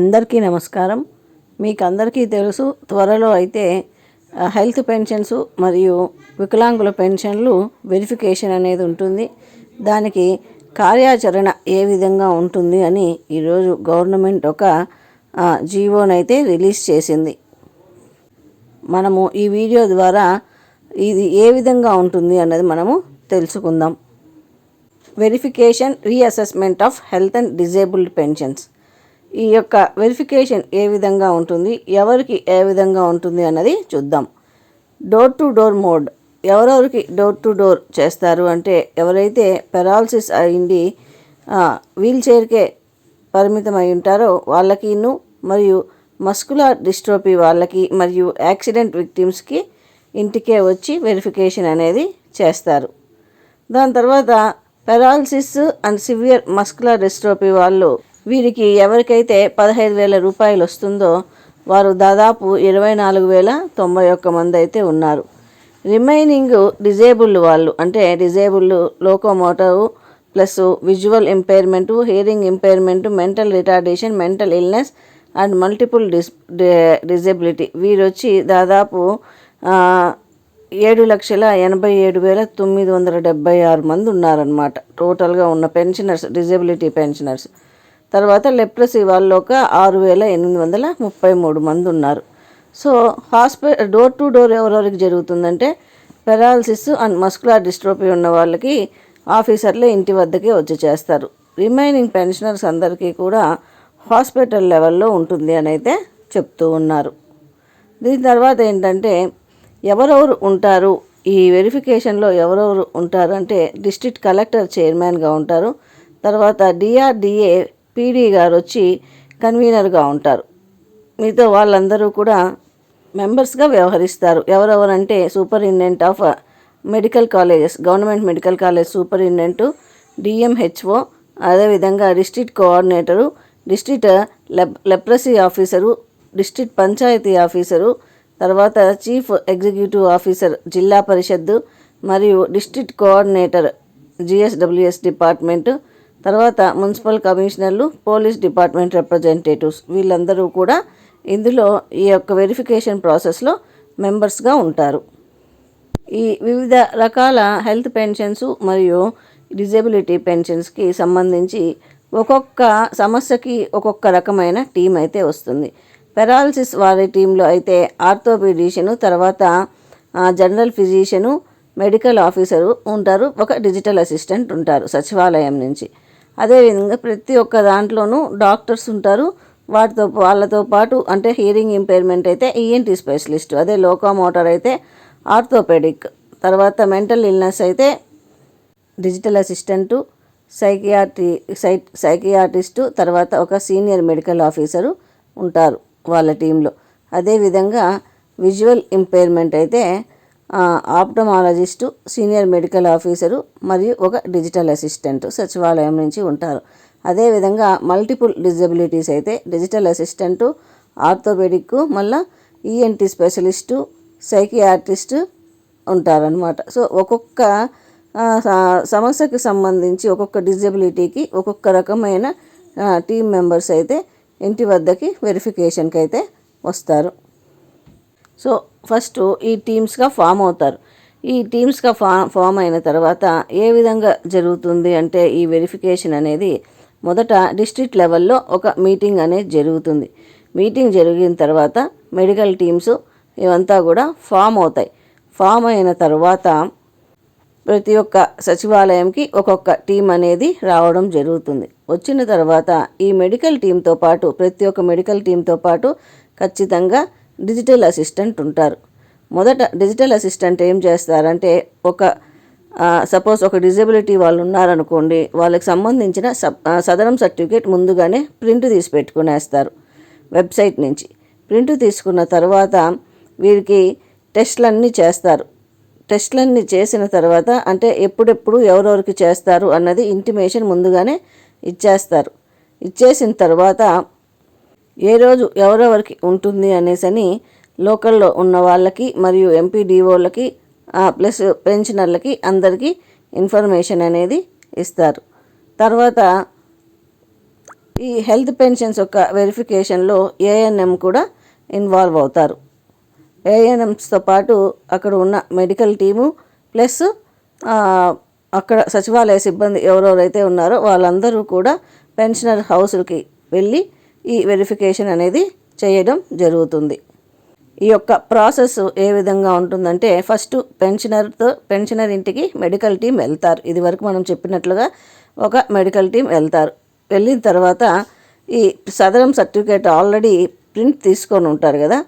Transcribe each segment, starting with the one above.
అందరికీ నమస్కారం. మీకు అందరికీ తెలుసు త్వరలో అయితే హెల్త్ పెన్షన్స్ మరియు వికలాంగుల పెన్షన్లు వెరిఫికేషన్ అనేది ఉంటుంది. దానికి కార్యాచరణ ఏ విధంగా ఉంటుంది అని ఈరోజు గవర్నమెంట్ ఒక జీవోనైతే రిలీజ్ చేసింది. మనము ఈ వీడియో ద్వారా ఇది ఏ విధంగా ఉంటుంది అన్నది మనము తెలుసుకుందాం. Verification reassessment of health and disabled pensions. ఈ యొక్క వెరిఫికేషన్ ఏ విధంగా ఉంటుంది ఎవరికి ఏ విధంగా ఉంటుంది అన్నది చూద్దాం. డోర్ టు డోర్ మోడ్ ఎవరెవరికి డోర్ టు డోర్ చేస్తారు అంటే ఎవరైతే పెరాలసిస్ అయింది వీల్ చైర్కే పరిమితం ఉంటారో వాళ్ళకిను మరియు మస్కులర్ డిస్ట్రోపీ వాళ్ళకి మరియు యాక్సిడెంట్ విక్టిమ్స్కి ఇంటికే వచ్చి వెరిఫికేషన్ అనేది చేస్తారు. దాని తర్వాత paralysis and severe muscular dystrophy వాళ్ళు వీరికి ఎవరికైతే పదహైదు వేల రూపాయలు వస్తుందో వారు దాదాపు ఇరవై నాలుగు వేల తొంభై ఒక్క మంది అయితే ఉన్నారు. రిమైనింగ్ డిజేబుల్ వాళ్ళు అంటే disabled locomotive plus visual impairment hearing impairment mental retardation mental illness and multiple dis disability. వీరు వచ్చి దాదాపు ఏడు లక్షల ఎనభై ఏడు వేల తొమ్మిది వందల డెబ్బై ఆరు మంది ఉన్నారనమాట టోటల్గా ఉన్న పెన్షనర్స్ డిజబిలిటీ పెన్షనర్స్. తర్వాత లెప్రసీ వాళ్ళు ఒక ఆరు వేల ఎనిమిది వందల ముప్పై మూడు మంది ఉన్నారు. So hospital door to door ఎవరెవరికి జరుగుతుందంటే పెరాలసిస్ అండ్ మస్కులార్ డిస్ట్రోపీ ఉన్న వాళ్ళకి ఆఫీసర్లే ఇంటి వద్దకే వచ్చి చేస్తారు. రిమైనింగ్ పెన్షనర్స్ అందరికీ కూడా హాస్పిటల్ లెవెల్లో ఉంటుంది అని అయితే చెప్తూ ఉన్నారు. దీని తర్వాత ఏంటంటే ఎవరెవరు ఉంటారు? ఈ వెరిఫికేషన్లో ఎవరెవరు ఉంటారు? అంటే డిస్ట్రిక్ట్ కలెక్టర్ చైర్మన్గా ఉంటారు. తర్వాత డిఆర్డిఏ పీడీ గారు వచ్చి కన్వీనర్గా ఉంటారు. మిగతా వాళ్ళందరూ కూడా మెంబర్స్గా వ్యవహరిస్తారు. ఎవరెవరంటే superintendent of medical colleges government medical college superintendent DMHO అదేవిధంగా district coordinator district lep leprosy officer district panchayat officer తర్వాత chief executive officer Zilla Parishad మరియు డిస్ట్రిక్ట్ కోఆర్డినేటర్ జిఎస్డబ్ల్యూఎస్ డిపార్ట్మెంట్ తర్వాత మున్సిపల్ కమిషనర్లు పోలీస్ డిపార్ట్మెంట్ రిప్రజెంటేటివ్స్ వీళ్ళందరూ కూడా ఇందులో ఈ యొక్క వెరిఫికేషన్ ప్రాసెస్లో మెంబర్స్గా ఉంటారు. ఈ వివిధ రకాల హెల్త్ పెన్షన్స్ మరియు డిజబిలిటీ పెన్షన్స్కి సంబంధించి ఒక్కొక్క సమస్యకి ఒక్కొక్క రకమైన టీం అయితే వస్తుంది. పెరాలసిస్ వారి టీంలో అయితే ఆర్థోపీడిషియను తర్వాత జనరల్ ఫిజిషియను మెడికల్ ఆఫీసరు ఉంటారు. ఒక డిజిటల్ అసిస్టెంట్ ఉంటారు సచివాలయం నుంచి. అదేవిధంగా ప్రతి ఒక్క దాంట్లోనూ డాక్టర్స్ ఉంటారు. వాటితో వాళ్ళతో పాటు అంటే హియరింగ్ ఇంపైర్మెంట్ అయితే ఈఎన్టీ స్పెషలిస్ట్ అదే లోకోమోటర్ అయితే ఆర్థోపెడిక్ తర్వాత మెంటల్ ఇల్నెస్ అయితే digital assistant psychiatry psy psychiatrist తర్వాత ఒక సీనియర్ మెడికల్ ఆఫీసరు ఉంటారు వాళ్ళ టీంలో. అదేవిధంగా విజువల్ ఇంపైర్మెంట్ అయితే ఆప్టమాలజిస్టు సీనియర్ మెడికల్ ఆఫీసరు మరియు ఒక డిజిటల్ అసిస్టెంట్ సచివాలయం నుంచి ఉంటారు. అదేవిధంగా మల్టిపుల్ డిజబిలిటీస్ అయితే డిజిటల్ అసిస్టెంటు ఆర్థోపెడిక్ మళ్ళీ ఈఎన్టీ స్పెషలిస్టు సైకియాట్రిస్టు ఉంటారనమాట సో ఒక్కొక్క ఆ, సమస్యకి సంబంధించి ఒక్కొక్క డిజబిలిటీకి ఒక్కొక్క రకమైన టీం మెంబర్స్ అయితే ఇంటి వద్దకి వెరిఫికేషన్కి అయితే వస్తారు. సో ఫస్ట్ ఈ టీమ్స్గా ఫామ్ అవుతారు. ఈ టీమ్స్గా ఫా ఫామ్ అయిన తర్వాత ఏ విధంగా జరుగుతుంది అంటే ఈ వెరిఫికేషన్ అనేది మొదట డిస్ట్రిక్ట్ లెవెల్లో ఒక మీటింగ్ అనేది జరుగుతుంది. మీటింగ్ జరిగిన తర్వాత మెడికల్ టీమ్స్ ఇవంతా కూడా ఫామ్ అవుతాయి. ఫామ్ అయిన తర్వాత ప్రతి ఒక్క సచివాలయంకి ఒక్కొక్క టీం అనేది రావడం జరుగుతుంది. వచ్చిన తర్వాత ఈ మెడికల్ టీంతో పాటు ప్రతి ఒక్క మెడికల్ టీంతో పాటు ఖచ్చితంగా డిజిటల్ అసిస్టెంట్ ఉంటారు. మొదట డిజిటల్ అసిస్టెంట్ ఏం చేస్తారంటే ఒక సపోజ్ ఒక డిజబిలిటీ వాళ్ళు ఉన్నారనుకోండి వాళ్ళకి సంబంధించిన సబ్ సదరం సర్టిఫికేట్ ముందుగానే ప్రింట్ తీసి పెట్టుకునేస్తారు వెబ్సైట్ నుంచి. ప్రింట్ తీసుకున్న తర్వాత వీరికి టెస్ట్లన్నీ చేస్తారు. టెస్ట్లన్నీ చేసిన తర్వాత అంటే ఎప్పుడెప్పుడు ఎవరెవరికి చేస్తారు అన్నది ఇంటిమేషన్ ముందుగానే ఇచ్చేస్తారు. ఇచ్చేసిన తర్వాత ఏ రోజు ఎవరెవరికి ఉంటుంది అనేసని లోకల్లో ఉన్న వాళ్ళకి మరియు ఎంపీడీఓలకి ప్లస్ పెన్షనర్లకి అందరికీ ఇన్ఫర్మేషన్ అనేది ఇస్తారు. తర్వాత ఈ హెల్త్ పెన్షన్స్ యొక్క వెరిఫికేషన్లో ఏఎన్ఎం కూడా ఇన్వాల్వ్ అవుతారు. ఏఎన్ఎంస్తో పాటు అక్కడ ఉన్న మెడికల్ టీము ప్లస్ అక్కడ సచివాలయ సిబ్బంది ఎవరెవరైతే ఉన్నారో వాళ్ళందరూ కూడా పెన్షనర్ హౌస్కి వెళ్ళి ఈ వెరిఫికేషన్ అనేది చేయడం జరుగుతుంది. ఈ యొక్క ప్రాసెస్ ఏ విధంగా ఉంటుందంటే ఫస్ట్ పెన్షనర్తో పెన్షనర్ ఇంటికి మెడికల్ టీం వెళ్తారు. ఇది వరకు మనం చెప్పినట్లుగా ఒక మెడికల్ టీం వెళ్తారు. వెళ్ళిన తర్వాత ఈ సదరం సర్టిఫికేట్ ఆల్రెడీ ప్రింట్ తీసుకొని ఉంటారు కదా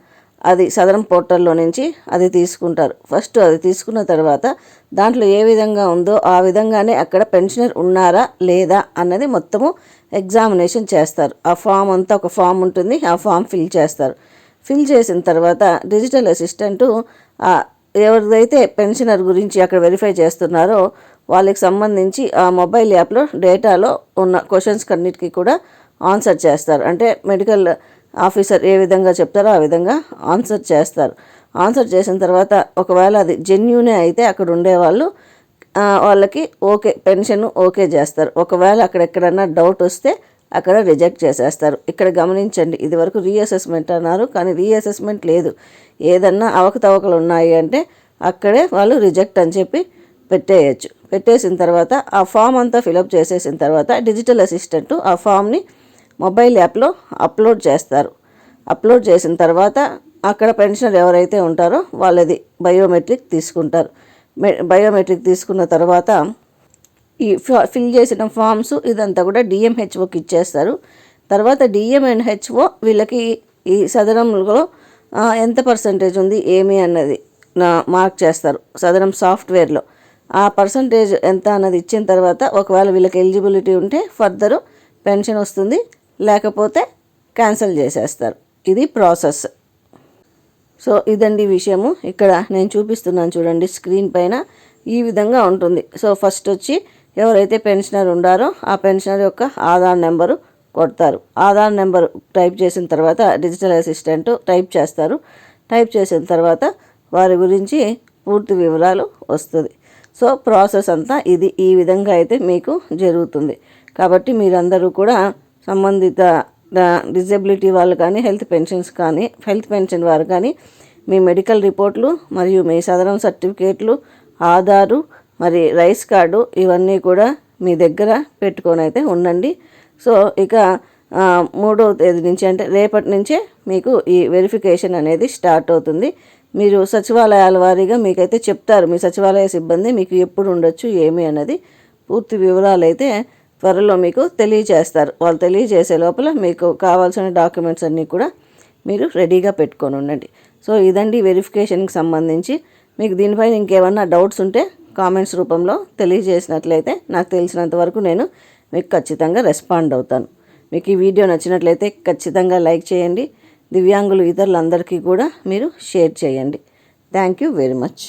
అది సదరం పోర్టల్లో నుంచి అది తీసుకుంటారు. ఫస్ట్ అది తీసుకున్న తర్వాత దాంట్లో ఏ విధంగా ఉందో ఆ విధంగానే అక్కడ పెన్షనర్ ఉన్నారా లేదా అన్నది మొత్తము ఎగ్జామినేషన్ చేస్తారు. ఆ ఫామ్ అంతా ఒక ఫామ్ ఉంటుంది. ఆ ఫామ్ ఫిల్ చేస్తారు. ఫిల్ చేసిన తర్వాత డిజిటల్ అసిస్టెంటు ఎవరిదైతే పెన్షనర్ గురించి అక్కడ వెరిఫై చేస్తున్నారో వాళ్ళకి సంబంధించి ఆ మొబైల్ యాప్లో డేటాలో ఉన్న క్వశ్చన్స్ అన్నిటికీ కూడా ఆన్సర్ చేస్తారు. అంటే మెడికల్ ఆఫీసర్ ఏ విధంగా చెప్తారో ఆ విధంగా ఆన్సర్ చేస్తారు. ఆన్సర్ చేసిన తర్వాత ఒకవేళ అది జెన్యునే అయితే అక్కడ ఉండేవాళ్ళు వాళ్ళకి ఓకే పెన్షన్ ఓకే చేస్తారు. ఒకవేళ అక్కడ ఎక్కడన్నా డౌట్ వస్తే అక్కడ రిజెక్ట్ చేసేస్తారు. ఇక్కడ గమనించండి ఇది వరకు రీఅసెస్మెంట్ అన్నారు కానీ రీఅసెస్మెంట్ లేదు. ఏదన్నా అవకతవకలు ఉన్నాయి అంటే అక్కడే వాళ్ళు రిజెక్ట్ అని చెప్పి పెట్టేయచ్చు. పెట్టేసిన తర్వాత ఆ ఫామ్ అంతా ఫిలప్ చేసేసిన తర్వాత డిజిటల్ అసిస్టెంట్ ఆ ఫామ్ని మొబైల్ యాప్లో అప్లోడ్ చేస్తారు. అప్లోడ్ చేసిన తర్వాత అక్కడ పెన్షనర్ ఎవరైతే ఉంటారో వాళ్ళది బయోమెట్రిక్ తీసుకుంటారు. బయోమెట్రిక్ తీసుకున్న తర్వాత ఈ ఫిల్ చేసిన ఫామ్స్ ఇదంతా కూడా డిఎంహెచ్ఓకి ఇచ్చేస్తారు. తర్వాత డిఎంఎన్హెచ్ఓ వీళ్ళకి ఈ సదరంలో ఎంత పర్సంటేజ్ ఉంది ఏమి అన్నది నా మార్క్ చేస్తారు సదరం సాఫ్ట్వేర్లో. ఆ పర్సంటేజ్ ఎంత అన్నది ఇచ్చిన తర్వాత ఒకవేళ వీళ్ళకి ఎలిజిబిలిటీ ఉంటే ఫర్దరు పెన్షన్ వస్తుంది. లేకపోతే క్యాన్సిల్ చేసేస్తారు. ఇది ప్రాసెస్. సో ఇదండి విషయము. ఇక్కడ నేను చూపిస్తున్నాను చూడండి స్క్రీన్ పైన ఈ విధంగా ఉంటుంది. సో ఫస్ట్ వచ్చి ఎవరైతే పెన్షనర్ ఉండారో ఆ పెన్షనర్ యొక్క ఆధార్ నెంబరు కొడతారు. ఆధార్ నెంబర్ టైప్ చేసిన తర్వాత డిజిటల్ అసిస్టెంట్ టైప్ చేస్తారు. టైప్ చేసిన తర్వాత వారి గురించి పూర్తి వివరాలు వస్తుంది. సో ప్రాసెస్ అంతా ఇది ఈ విధంగా అయితే మీకు జరుగుతుంది. కాబట్టి మీరందరూ కూడా సంబంధిత డిజబిలిటీ వాళ్ళు కానీ హెల్త్ పెన్షన్స్ కానీ హెల్త్ పెన్షన్ వారు కానీ మీ మెడికల్ రిపోర్ట్లు మరియు మీ సదరం సర్టిఫికేట్లు ఆధారు మరి రైస్ కార్డు ఇవన్నీ కూడా మీ దగ్గర పెట్టుకొని అయితే ఉండండి. సో ఇక మూడవ తేదీ నుంచి అంటే రేపటి నుంచే మీకు ఈ వెరిఫికేషన్ అనేది స్టార్ట్ అవుతుంది. మీరు సచివాలయాల వారీగా మీకైతే చెప్తారు మీ సచివాలయ సిబ్బంది మీకు ఎప్పుడు ఉండొచ్చు ఏమి అన్నది పూర్తి వివరాలు అయితే త్వరలో మీకు తెలియజేస్తారు. వాళ్ళు తెలియజేసే లోపల మీకు కావాల్సిన డాక్యుమెంట్స్ అన్నీ కూడా మీరు రెడీగా పెట్టుకొని ఉండండి. సో ఇదండి వెరిఫికేషన్కి సంబంధించి. మీకు దీనిపైన ఇంకేమన్నా డౌట్స్ ఉంటే కామెంట్స్ రూపంలో తెలియజేసినట్లయితే నాకు తెలిసినంత వరకు నేను మీకు ఖచ్చితంగా రెస్పాండ్ అవుతాను. మీకు ఈ వీడియో నచ్చినట్లయితే ఖచ్చితంగా లైక్ చేయండి. దివ్యాంగులు ఇతరులందరికీ కూడా మీరు షేర్ చేయండి. Thank you very much